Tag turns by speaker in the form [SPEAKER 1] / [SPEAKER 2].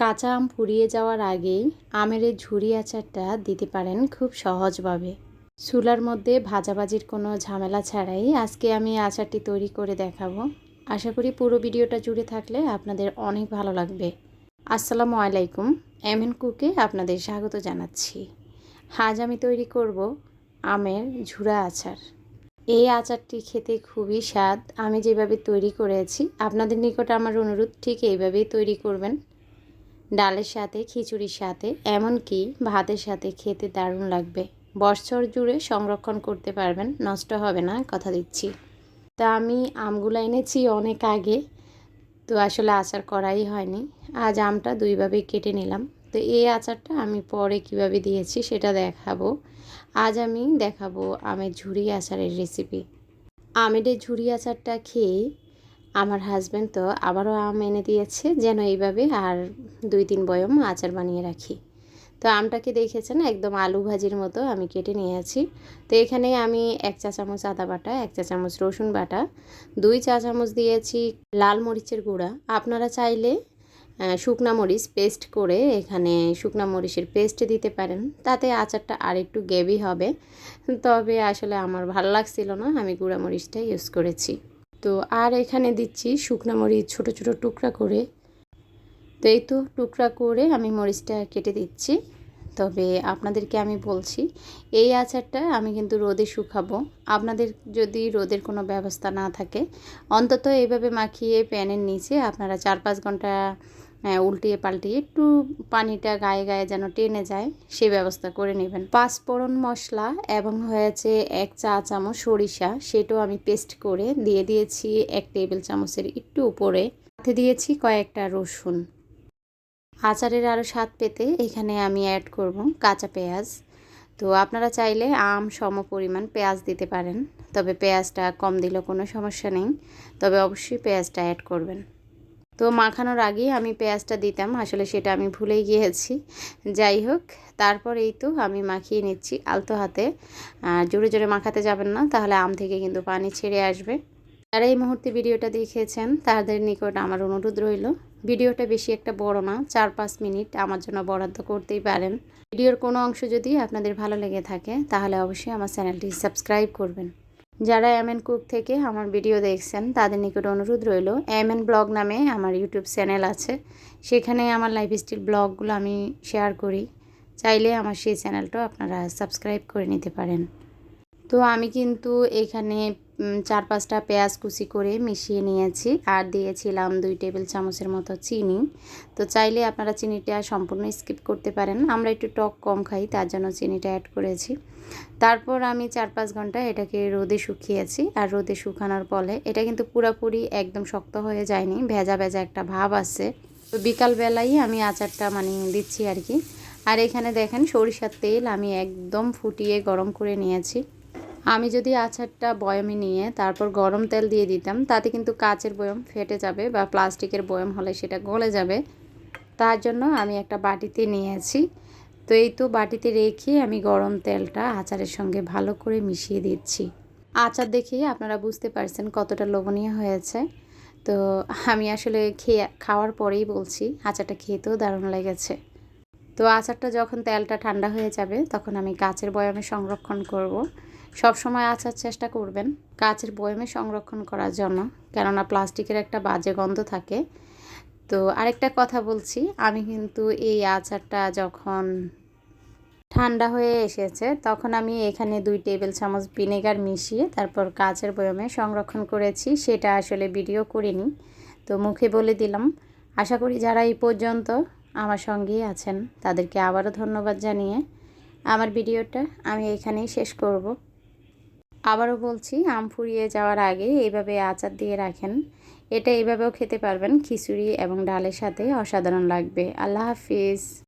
[SPEAKER 1] কাঁচা আম ফুরিয়ে যাওয়ার আগেই আমের ঝুরি আচারটা দিতে পারেন খুব সহজভাবে। চুলার মধ্যে ভাজাভাজির কোনো ঝামেলা ছাড়াই আজকে আমি আচারটি তৈরি করে দেখাবো। আশা করি পুরো ভিডিওটা জুড়ে থাকলে আপনাদের অনেক ভালো লাগবে। আসসালামু আলাইকুম, এমএন কুকে আপনাদের স্বাগত জানাচ্ছি। আজ আমি তৈরি করব আমের ঝুরা আচার। এই আচারটি খেতে খুবই স্বাদ। আমি যেভাবে তৈরি করেছি, আপনাদের নিকট আমার অনুরোধ ঠিক এইভাবেই তৈরি করবেন। ডালের সাথে, খিচুড়ির সাথে, এমনকি ভাতের সাথে খেতে দারুণ লাগবে। বছর জুড়ে সংরক্ষণ করতে পারবেন, নষ্ট হবে না, কথা দিচ্ছি। তা আমি আমগুলো এনেছি অনেক আগে, তো আসলে আচার করাই হয়নি। আজ আমটা দুইভাবে কেটে নিলাম। তো এই আচারটা আমি পরে কীভাবে দিয়েছি সেটা দেখাবো। আজ আমি দেখাবো আমের ঝুড়ি আচারের রেসিপি আমের ঝুরি আচারটা খেয়ে আমার হাজব্যান্ড তো আবারও আম এনে দিয়েছে যেন এইভাবে আর দুই তিন বয়ম আচার বানিয়ে রাখি। তো আমটাকে দেখেছেন? একদম আলু ভাজির মতো আমি কেটে নিয়েছি। তো এখানে আমি এক চা চামচ আদা বাটা, এক চা চামচ রসুন বাটা, দুই চা চামচ দিয়েছি লাল মরিচের গুঁড়া। আপনারা চাইলে শুকনা মরিচ পেস্ট করে এখানে শুকনা মরিচের পেস্ট দিতে পারেন। তাতে আচারটা আর একটু গ্রেভি হবে। তবে আসলে আমার ভালো লাগছিল না, আমি গুঁড়া মরিচটা ইউজ করেছি। তো আর এখানে দিচ্ছি শুকনা মরিচ, ছোটো ছোটো টুকরা করে। তো এই তো টুকরা করে আমি মরিচটা কেটে দিচ্ছি। তবে আপনাদেরকে আমি বলছি, এই আচারটা আমি কিন্তু রোদে শুকাবো। আপনাদের যদি রোদের কোনো ব্যবস্থা না থাকে, অন্তত এইভাবে মাখিয়ে প্যানের নিচে আপনারা চার পাঁচ ঘণ্টা উল্টিয়ে পাল্টিয়ে একটু পানিটা গায়ে গায়ে যেন টেনে যায়, সে ব্যবস্থা করে নেবেন। পাঁচফোড়ন মশলা এবং হয়েছে এক চা চামচ সরিষা, সেটাও আমি পেস্ট করে দিয়ে দিয়েছি এক টেবিল চামচের একটু উপরে। সাথে দিয়েছি কয়েকটা রসুন। আচারের আরও স্বাদ পেতে এখানে আমি অ্যাড করব কাঁচা পেঁয়াজ। তো আপনারা চাইলে আম সম পরিমাণ পেঁয়াজ দিতে পারেন, তবে পেঁয়াজটা কম দিলেও কোনো সমস্যা নেই, তবে অবশ্যই পেঁয়াজটা অ্যাড করবেন। তো মাখানোর আগেই আমি পেঁয়াজটা দিতাম, আসলে সেটা আমি ভুলেই গিয়েছি। যাই হোক, তারপর এই তো আমি মাখিয়ে নিচ্ছি আলতো হাতে। জোরে জোরে মাখাতে যাবেন না, তাহলে আম থেকে কিন্তু পানি ছেড়ে আসবে। যারা এই মুহূর্তে ভিডিওটা দেখেছেন, তাদের নিকট আমার অনুরোধ রইল, ভিডিওটা বেশি একটা বড় না, চার পাঁচ মিনিট আমার জন্য বরাদ্দ করতেই পারেন। ভিডিওর কোনো অংশ যদি আপনাদের ভালো লেগে থাকে, তাহলে অবশ্যই আমার চ্যানেলটি সাবস্ক্রাইব করবেন। যারা এম এন কুক থেকে আমার ভিডিও দেখছেন, তাদের নিকট অনুরোধ রইল এম এন ব্লগ নামে আমার ইউটিউব চ্যানেল আছে। সেখানে আমার লাইফস্টাইল ব্লগগুলো আমি শেয়ার করি। চাইলে আমার সেই চ্যানেলটাও আপনারা সাবস্ক্রাইব করে নিতে পারেন। তো আমি কিন্তু এখানে চার পাঁচটা পেঁয়াজ কুচি করে মিশিয়ে নিয়েছি আর দিয়েছিলাম দুই টেবিল চামচের মতো চিনি। তো চাইলে আপনারা চিনিটা সম্পূর্ণ স্কিপ করতে পারেন। আমরা একটু টক কম খাই, তার জন্য চিনিটা অ্যাড করেছি। তারপর আমি চার পাঁচ ঘণ্টা এটাকে রোদে শুকিয়েছি আর রোদে শুকানোর ফলে এটা কিন্তু পুরাপুরি একদম শক্ত হয়ে যায়নি, ভেজা ভেজা একটা ভাব আছে। তো বিকালবেলাই আমি আচারটা মানে দিচ্ছি আর কি। আর এখানে দেখেন সরিষার তেল আমি একদম ফুটিয়ে গরম করে নিয়েছি। আমি যদি আচারটা বয়মে নিয়ে তারপর গরম তেল দিয়ে দিতাম, তাতে কিন্তু কাচের বয়ম ফেটে যাবে বা প্লাস্টিকের বয়ম হলে সেটা গলে যাবে। তার জন্য আমি একটা বাটিতে নিয়েছি। তো এই তো বাটিতে রেখে আমি গরম তেলটা আচারের সঙ্গে ভালো করে মিশিয়ে দিচ্ছি। আচার দেখেই আপনারা বুঝতে পারছেন কতটা লোভনীয় হয়েছে। তো আমি আসলে খেয়ে, খাওয়ার পরেই বলছি, আচারটা খেতেও দারুণ লেগেছে। তো আচারটা যখন তেলটা ঠান্ডা হয়ে যাবে, তখন আমি কাচের বয়ামে সংরক্ষণ করব। সব সময় আচার চেষ্টা করবেন কাচের বয়মে সংরক্ষণ করার জন্য, কেননা প্লাস্টিকের একটা বাজে গন্ধ থাকে। তো আরেকটা কথা বলছি, আমি কিন্তু এই আচারটা যখন ঠান্ডা হয়ে এসেছে, তখন আমি এখানে দুই টেবিল চামচ ভিনেগার মিশিয়ে তারপর কাচের বয়মে সংরক্ষণ করেছি, সেটা আসলে ভিডিও করিনি। তো মুখে বলে দিলাম, আশা করি যারা এই পর্যন্ত আমার সঙ্গেই আছেন, তাদেরকে আবারও ধন্যবাদ জানিয়ে আমার ভিডিওটা আমি এখানেই শেষ করব। আবারও বলছি, আম ফুরিয়ে যাওয়ার আগে এইভাবে আচার দিয়ে রাখেন। এটা এইভাবেও খেতে পারবেন, খিচুড়ি এবং ডালের সাথে অসাধারণ লাগবে। আল্লাহ হাফিজ।